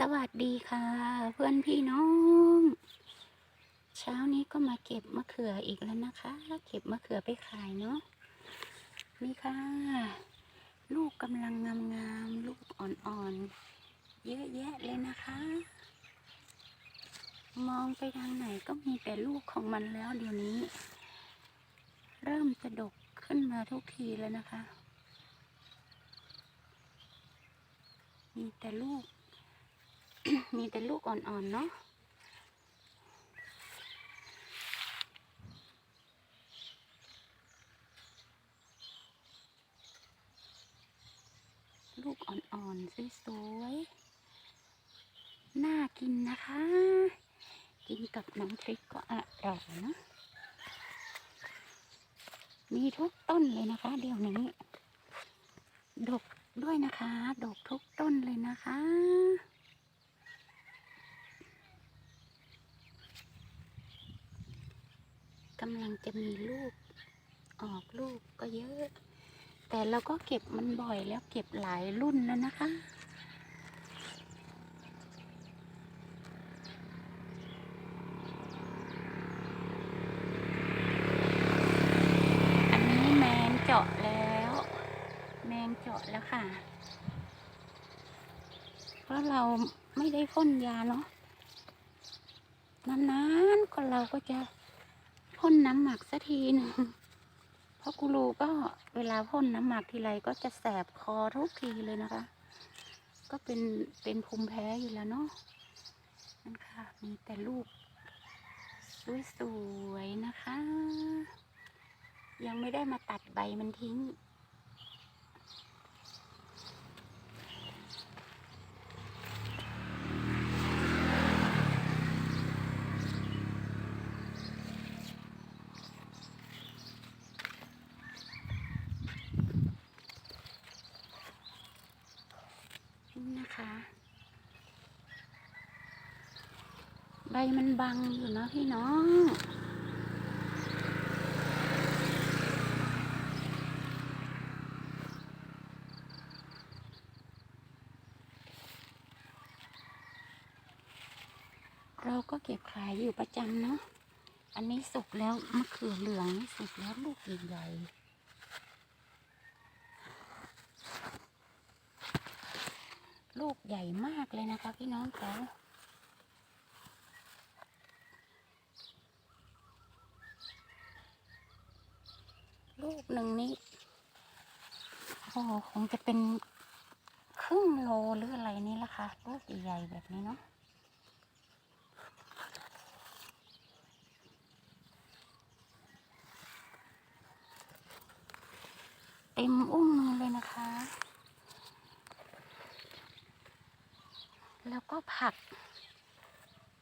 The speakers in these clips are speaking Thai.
สวัสดีค่ะ เพื่อนพี่น้อง เช้านี้ก็มาเก็บมะเขืออีกแล้วนะคะ เก็บมะเขือไปขายเนาะนี่ค่ะ ลูกกำลังงามๆลูกอ่อนๆเยอะแยะเลยนะคะ มองไปทางไหนก็มีแต่ลูกของมันแล้วเดี๋ยวนี้ เริ่มจะดกขึ้นมาทุกทีแล้วนะคะ มีแต่ลูก มีแต่ลูกอ่อนๆเนาะลูกอ่อนๆสวยๆ น่ากินนะคะ กินกับน้ำพริกก็อร่อยนะ มีทุกต้นเลยนะคะ เดี๋ยวนี้ ดกด้วยนะคะ ดกทุกต้นเลยนะคะำลังจะมีลูกออกลูกก็เยอะ แต่เราก็เก็บมันบ่อยแล้วเก็บหลายรุ่นแล้วนะคะ อันนี้แมงเจาะแล้ว แมงเจาะแล้วค่ะ เพราะเราไม่ได้พ่นยาเนาะนานๆก็เราก็จะ พ่นน้ำหมักสักทีหนึงเพราะกูรูก็เวลาพ่นน้ำหมักทีไรก็จะแสบคอทุกทีเลยนะคะ ก็เป็นเป็นภูมิแพ้อยู่แล้วเนาะนั่นค่ะ มีแต่ลูกสวยๆนะคะ ยังไม่ได้มาตัดใบมันทิ้ง นี่นะคะ ใบมันบังอยู่เนะพี่น้องเราก็เก็บขายอยู่ประจำเนาะ อันนี้สุกแล้วมะเขือเหลืองนี่สุกแล้วลูกใหญ่ ลูกใหญ่มากเลยนะคะพี่น้องเขาลูกหนึ่งนี้โอ้คงจะเป็นครึ่งโลหรืออะไรนี่แหละค่ะลูกใหญ่แบบนี้เนาะเต็มอุ้งมือเลยนะคะ แล้วก็ผัก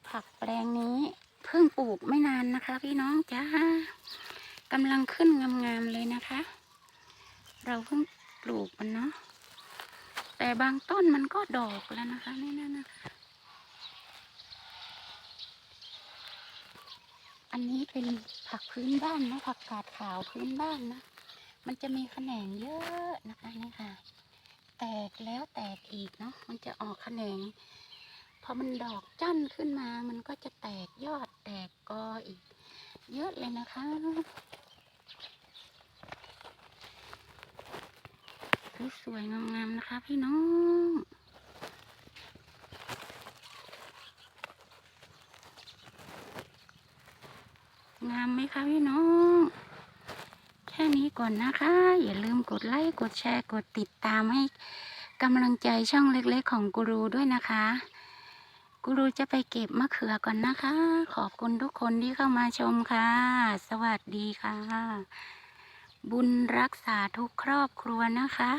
ผักแปลงนี้เพิ่งปลูกไม่นานนะคะ พี่น้องจ้ากำลังขึ้นงามๆเลยนะคะ เราเพิ่งปลูกมันเนาะแต่บางต้นมันก็ดอกแล้วนะคะนี่นั่นนะคะอันนี้เป็นผักพื้นบ้านนะผักกาดขาวพื้นบ้านนะ มันจะมีแขนงเยอะนะคะนี่ค่ะ แตกแล้วแตกอีกเนาะมันจะออกแขนงพอมันดอกจั้นขึ้นมา มันก็จะแตกยอดแตกกออีก เยอะเลยนะคะ สวยๆงามๆนะคะพี่น้องงามไหมคะพี่น้อง ค่นี้ก่อนนะคะ อย่าลืมกดไลค์กดแชร์กดติดตามให้กำลังใจช่องเล็กๆ ของกูรูด้วยนะคะกูรูจะไปเก็บมะเขือก่อนนะคะ ขอบคุณทุกคนที่เข้ามาชมค่ะ สวัสดีค่ะ บุญรักษาทุกครอบครัวนะคะ